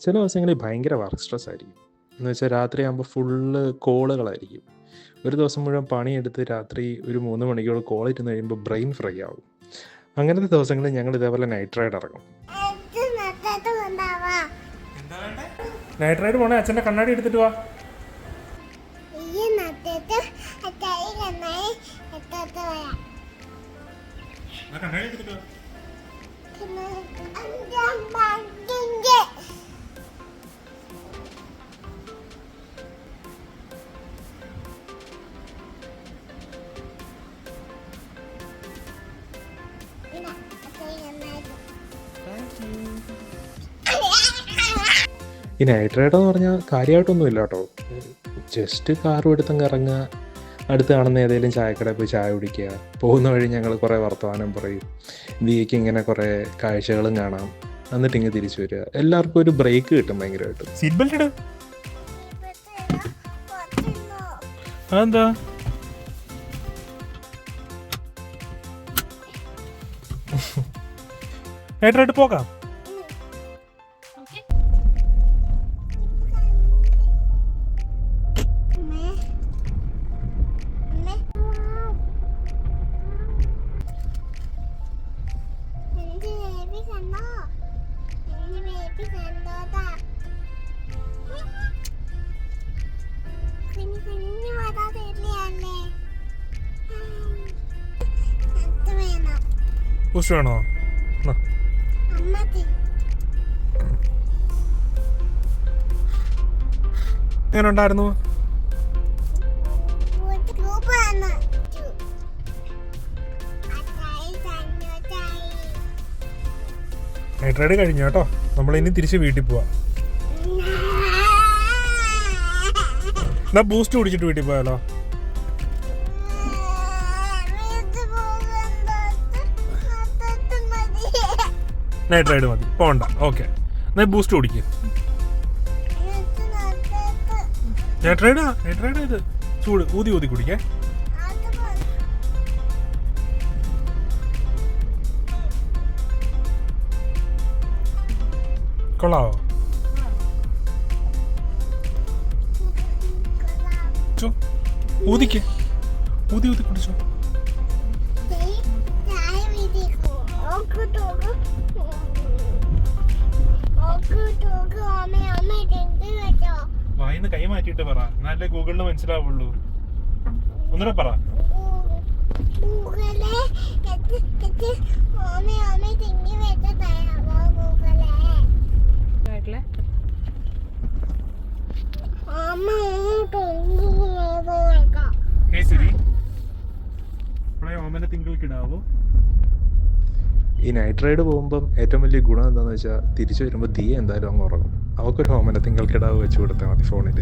ചില ദിവസങ്ങളിൽ ഭയങ്കര വർക്ക് സ്ട്രെസ് ആയിരിക്കും. എന്ന് വെച്ചാൽ രാത്രിയാകുമ്പോൾ ഫുള്ള് കോളുകളായിരിക്കും. ഒരു ദിവസം മുഴുവൻ പണിയെടുത്ത് രാത്രി ഒരു മൂന്ന് മണിക്കൂർ കോൾ ഇരുന്ന് കഴിയുമ്പോൾ ബ്രെയിൻ ഫ്രൈ ആവും. അങ്ങനത്തെ ദിവസങ്ങളിൽ ഞങ്ങൾ ഇതേപോലെ നൈറ്റ് റൈഡ് ഇറങ്ങും നൈറ്റ് റൈഡ് പോണേ അച്ഛന്റെ കണ്ണാടി എടുത്തിട്ട് വാ. കണ്ണാടി അച്ചായി ഈ നൈറ്റ് എന്ന് പറഞ്ഞാൽ കാര്യമായിട്ടൊന്നുമില്ല കേട്ടോ. ജസ്റ്റ് കാറും എടുത്തങ്ങ് ഇറങ്ങുക അടുത്ത് കാണുന്ന ഏതെങ്കിലും ചായക്കടയിൽ പോയി ചായ കുടിക്കുക. പോകുന്ന വഴി ഞങ്ങൾ കുറേ വർത്തമാനം പറയും. ദിയയ്ക്ക് ഇങ്ങനെ കുറേ കാഴ്ചകളും കാണാം. എന്നിട്ട് ഇങ്ങനെ തിരിച്ചു വരിക. എല്ലാവർക്കും ഒരു ബ്രേക്ക് കിട്ടും ഭയങ്കരമായിട്ട്. Seat belt. അതെന്താ? ഏട്ടായിട്ട് പോകാം. ബൂസ്റ്റ് വേണോ? എങ്ങനെ ഉണ്ടായിരുന്നു നൈറ്റ് റൈഡ് കഴിഞ്ഞു കേട്ടോ. നമ്മൾ ഇനി തിരിച്ച് വീട്ടിൽ പോവാം. എന്നാ ബൂസ്റ്റ് കുടിച്ചിട്ട് വീട്ടിൽ പോയാലോ? നൈറ്റ് റൈഡ് മതി. പോണ്ട. ഓക്കെ എന്നാ ബൂസ്റ്റ് കുടിക്കുക നൈറ്റ് റൈഡാ നൈറ്റ് റൈഡ് ഇത് ചൂട്. ഊതി ഊതി കുടിക്കേ. കൊള്ളാവോ? ചോ ഊതിക്ക്. ഊതി ഊതി കുടിച്ചോ. വായിന്ന് കൈ മാറ്റിയിട്ട് പറ. എന്നാലേ ഗൂഗിളിന് മനസ്സിലാവുള്ളൂ. ഒന്നുകൂടെ പറ. ആയിട്ടുള്ള ഇപ്പോഴേ തിങ്കൾ കിടാവോ ഈ നൈറ്റ് റൈഡ് പോകുമ്പം ഏറ്റവും വലിയ ഗുണം എന്താണെന്ന് വെച്ചാൽ തിരിച്ചു വരുമ്പോൾ ദിയ എന്തായാലും അങ്ങ് ഉറങ്ങും. അവക്കൊരു ഹോമന തിങ്കൾക്കിടാവ് വെച്ച് കൊടുത്താൽ മതി ഫോണിൽ